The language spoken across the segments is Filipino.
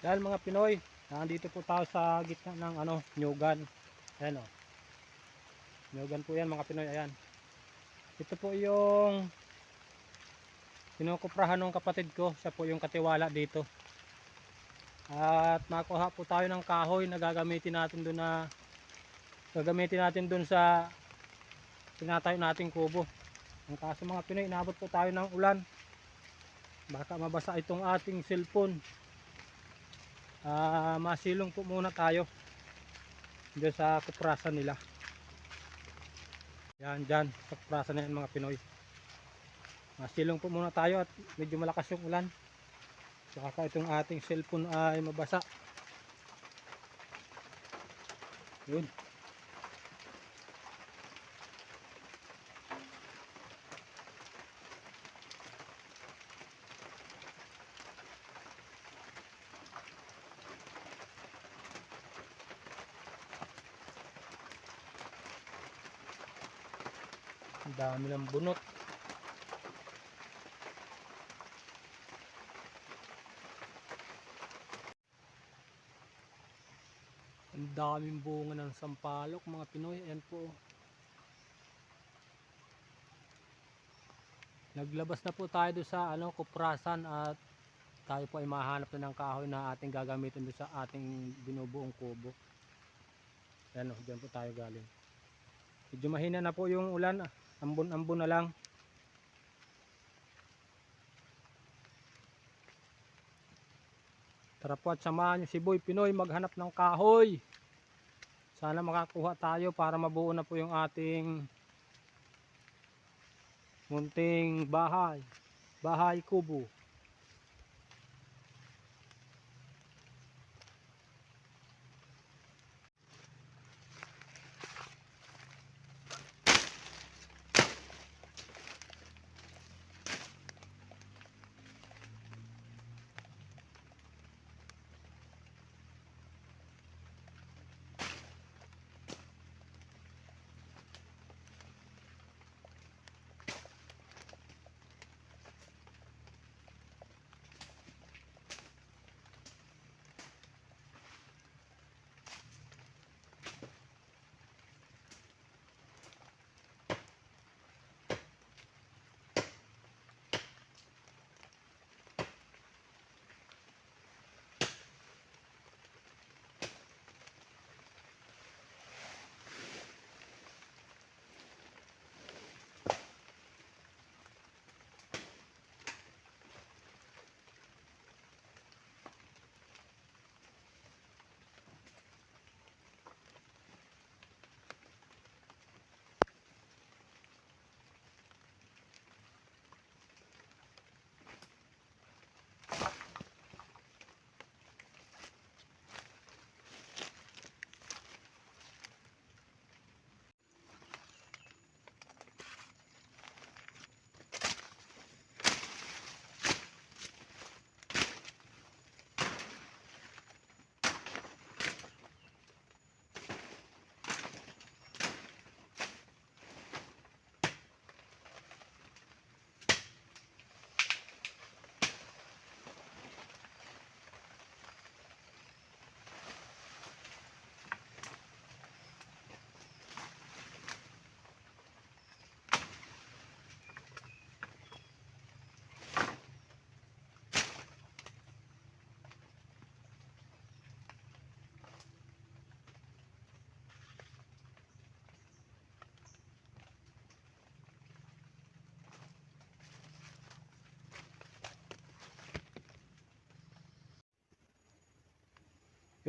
Dahil mga Pinoy, nandito po tayo sa gitna ng ano, Nyugan. Ayan o. Nyugan po yan mga Pinoy, ayan. Ito po yung kinukuprahan ng kapatid ko. Siya po yung katiwala dito. At makuha po tayo ng kahoy na gagamitin natin doon na gagamitin natin doon sa tinatayo nating kubo. Ang kaso mga Pinoy, inabot po tayo ng ulan. Baka mabasa itong ating cellphone. Ah, masilong po muna tayo dyan sa kuprasan nila. Yan dyan, sa kuprasan na yan mga Pinoy. Masilong po muna tayo at medyo malakas yung ulan. Baka itong ating cellphone ay mabasa. Yun. Ang dami ng bunot. Ang daming bunga ng sampalok mga Pinoy. Ayan po. Naglabas na po tayo doon sa ano, kuprasan at tayo po ay mahanap na ng kahoy na ating gagamitin doon sa ating binubuong kubo. Ayan o, dyan po tayo galing. Medyo mahina na po yung ulan. ah. Ambon-ambon na lang. Tara po at samahan niyo si Boy Pinoy maghanap ng kahoy. Sana makakuha tayo para mabuo na po yung ating munting bahay. Bahay kubo.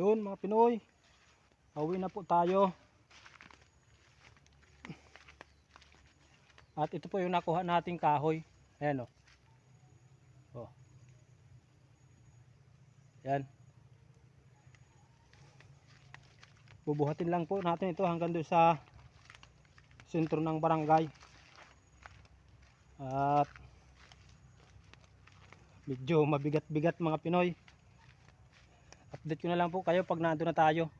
Yun mga Pinoy. Pauwi na po tayo. At ito po yung nakuha nating kahoy. Ayan o. Oh. Yan. Bubuhatin lang po natin ito hanggang doon sa sentro ng barangay. At medyo mabigat-bigat mga Pinoy. Update ko na lang po kayo pag nandun na tayo.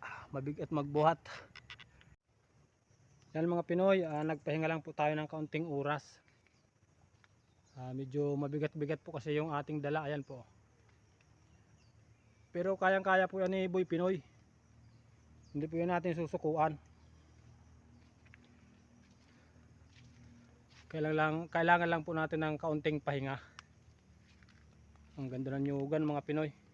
Ah, Mabigat magbuhat. Yan mga Pinoy, ah, nagpahinga lang po tayo ng kaunting oras. Ah, medyo mabigat-bigat po kasi yung ating dala. Ayan po. Pero kayang-kaya po yan ni Boy Pinoy. Hindi po yan natin susukuan. Kailangan lang, kailangan lang po natin ng kaunting pahinga. Ang ganda ng nyugan mga Pinoy.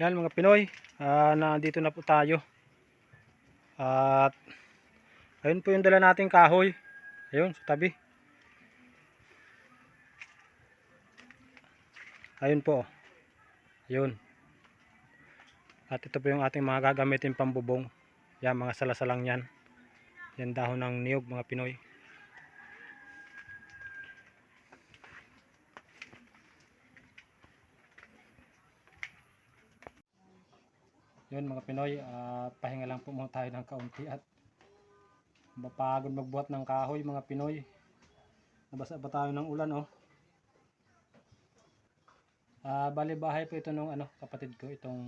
Yan mga Pinoy, ah, nandito na po tayo. At ayun po yung dala nating kahoy. Ayun, sa tabi. Ayun po. Ayun. At ito po yung ating mga gagamitin pambubong. Yan, mga salasalang yan. Yan dahon ng niyog mga Pinoy. Yun mga Pinoy, ah, pahinga lang po muna tayo ng kaunti at mapagod magbuhat ng kahoy mga Pinoy. Nabasa ba tayo ng ulan oh. Ah, bali bahay po ito nung ano, kapatid ko itong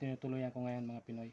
tinutuloyan ko ngayon mga Pinoy.